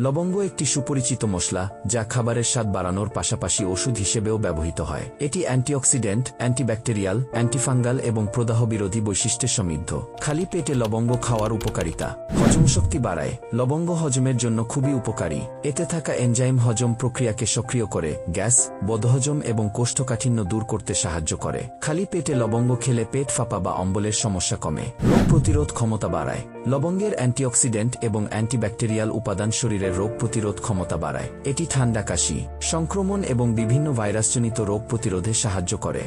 লবঙ্গ একটি সুপরিচিত মশলা, যা খাবারের স্বাদ বাড়ানোর পাশাপাশি ওষুধ হিসেবেও ব্যবহৃত হয়। এটি অ্যান্টিঅক্সিডেন্ট, অ্যান্টিব্যাকটেরিয়াল, অ্যান্টিফাঙ্গাল এবং প্রদাহ বিরোধী বৈশিষ্ট্যে সমৃদ্ধ। খালি পেটে লবঙ্গ খাওয়ার উপকারিতা। হজম শক্তি বাড়ায়। লবঙ্গ হজমের জন্য খুবই উপকারী। এতে থাকা এনজাইম হজম প্রক্রিয়াকে সক্রিয় করে, গ্যাস, বদহজম এবং কোষ্ঠকাঠিন্য দূর করতে সাহায্য করে। খালি পেটে লবঙ্গ খেলে পেট ফাঁপা বা অম্বলের সমস্যা কমে। রোগ প্রতিরোধ ক্ষমতা বাড়ায়। লবঙ্গের অ্যান্টিঅক্সিডেন্ট এবং অ্যান্টিব্যাকটেরিয়াল উপাদান শরীরের রোগ প্রতিরোধ ক্ষমতা বাড়ায়। এটি ঠান্ডা কাশি, সংক্রমণ এবং বিভিন্ন ভাইরাসজনিত রোগ প্রতিরোধে সাহায্য করে।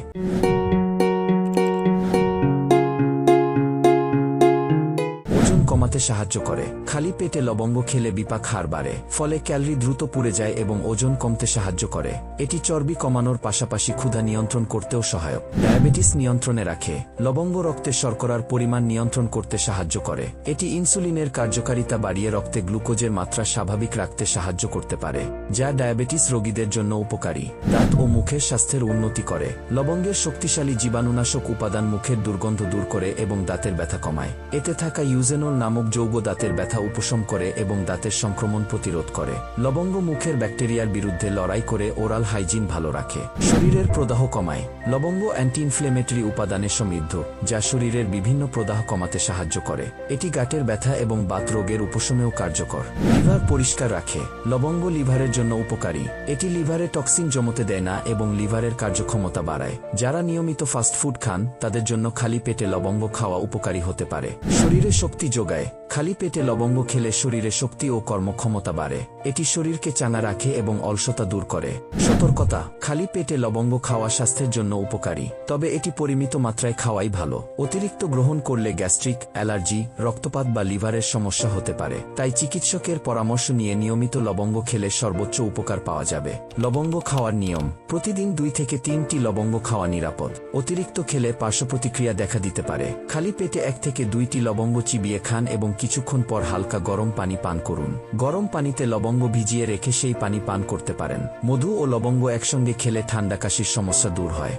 কমাতে সাহায্য করে। খালি পেটে লবঙ্গ খেলে বিপাক হার বাড়ে, ফলে ক্যালরি দ্রুত পুড়ে যায় এবং ওজন কমতে সাহায্য করে। এটি চর্বি কমানোর পাশাপাশি ক্ষুধা নিয়ন্ত্রণ করতেও সহায়ক। ডায়াবেটিস নিয়ন্ত্রণে রাখে, লবঙ্গ রক্তে শর্করার পরিমাণ নিয়ন্ত্রণ করতে সাহায্য করে। এটি ইনসুলিনের কার্যকারিতা বাড়িয়ে রক্তে গ্লুকোজের মাত্রা স্বাভাবিক রাখতে সাহায্য করতে পারে, যা ডায়াবেটিস রোগীদের জন্য উপকারী। দাঁত ও মুখের স্বাস্থ্যের উন্নতি করে। লবঙ্গের শক্তিশালী জীবাণুনাশক উপাদান মুখের দুর্গন্ধ দূর করে এবং দাঁতের ব্যথা কমায়। এতে থাকা ইউজেনল নামক যৌগ দাঁতের ব্যথা উপশম করে এবং দাঁতের সংক্রমণ প্রতিরোধ করে। লবঙ্গ মুখের ব্যাকটেরিয়ার বিরুদ্ধে লড়াই করে ওরাল হাইজিন ভালো রাখে। শরীরের প্রদাহ কমায়। লবঙ্গ অ্যান্টি ইনফ্লেমেটরি উপাদানে সমৃদ্ধ, যা শরীরের বিভিন্ন প্রদাহ কমাতে সাহায্য করে। এটি গাটের ব্যথা এবং বাত রোগের উপশমেও কার্যকর। লিভার পরিষ্কার রাখে। লবঙ্গ লিভারের জন্য উপকারী। এটি লিভারে টক্সিন জমতে দেয় না এবং লিভারের কার্যক্ষমতা বাড়ায়। যারা নিয়মিত ফাস্ট ফুড খান, তাদের জন্য খালি পেটে লবঙ্গ খাওয়া উপকারী হতে পারে। শরীরে শক্তি যোগায়। Sunday. খালি পেটে লবঙ্গ খেলে শরীরে শক্তি ও কর্মক্ষমতা বাড়ে। এটি শরীরকে চাঙা রাখে এবং অলসতা দূর করে। সতর্কতা, খালি পেটে লবঙ্গ খাওয়া স্বাস্থ্যের জন্য উপকারী, তবে এটি পরিমিত মাত্রায় খাওয়াই ভালো। অতিরিক্ত গ্রহণ করলে গ্যাস্ট্রিক, অ্যালার্জি, রক্তপাত বা লিভারের সমস্যা হতে পারে, তাই চিকিৎসকের পরামর্শ নিয়ে নিয়মিত লবঙ্গ খেলে সর্বোচ্চ উপকার পাওয়া যাবে। লবঙ্গ খাওয়ার নিয়ম, প্রতিদিন দুই থেকে তিনটি লবঙ্গ খাওয়া নিরাপদ। অতিরিক্ত খেলে পার্শ্ব প্রতিক্রিয়া দেখা দিতে পারে। খালি পেটে এক থেকে দুইটি লবঙ্গ চিবিয়ে খান এবং কিছুক্ষণ পর হালকা গরম পানি পান করুন। গরম পানিতে লবঙ্গ ভিজিয়ে রেখে সেই পানি পান করতে পারেন। মধু ও লবঙ্গ একসঙ্গে খেলে ঠান্ডা কাশির সমস্যা দূর হয়।